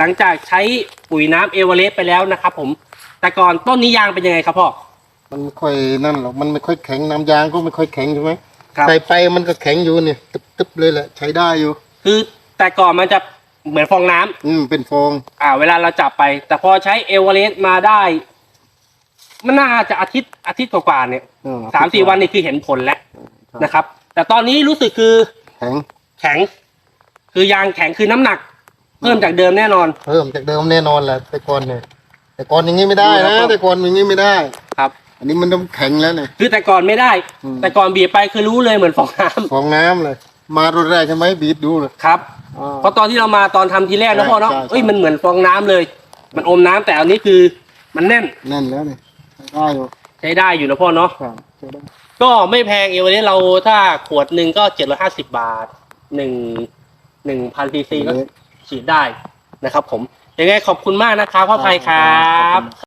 หลังจากใช้ปุ๋ยน้ำเอเวอเรสต์ไปแล้วนะครับผม แต่ก่อนต้นนี้ยางเป็นยังไงครับพ่อ มันไม่ค่อยนั่นหรอก มันไม่ค่อยแข็งน้ำยางก็ไม่ค่อยแข็งใช่ไหมครับ ใส่ไปมันก็แข็งอยู่เนี่ยตึบๆเลยแหละใช้ได้อยู่ คือแต่ก่อนมันจะเหมือนฟองน้ำอืมเป็นฟอง อ่า เวลาเราจับไป แต่พอใช้เอเวอเรสต์มาได้ มันน่าจะอาทิตย์อาทิตย์กว่าๆเนี่ยอ่สามสี่วันนี่คือเห็นผลแล้วใช่นะครับ แต่ตอนนี้รู้สึกคือแข็งแข็ง คือยางแข็งคือน้ำหนัก เพิ่มจากเดิมแน่นอน เพิ่มจากเดิมแน่นอนแหละแต่ก่อนเนี่ยแต่ก่อนอย่างงี้ไม่ได้ดูแล้นะวก็แต่ก่อนอย่างงี้ไม่ได้ครับ อันนี้มันต้องแข็งแล้วเนี่ยคือแต่ก่อนไม่ได้อืมแต่ก่อนบีบไปคือรู้เลยเหมือนฟองน้ำฟองน้ำเลย มารุ่นแรกใช่ไหมบีบดูเลยครับอ่าเพราะตอนที่เรามาตอนทำทีแรกนะใช่พ่อเนาะใช่ใช่เอ้ยมันเหมือนฟองน้ำเลย มันอมน้ำแต่อันนี้คือมันแน่นแน่นแล้วเนี่ยได้อยู่ใช้ได้อยู่นะพ่อเนาะครับใช้ได้ก็ไม่แพงเอวันนี้เราถ้าขวดหนึ่งก็เจ็ดร้อยห้าสิบาทหนึ่งหนึ่งพันซีซีก็ ฉีดได้นะครับผมยังไงขอบคุณมากนะครับพ่อไพครับ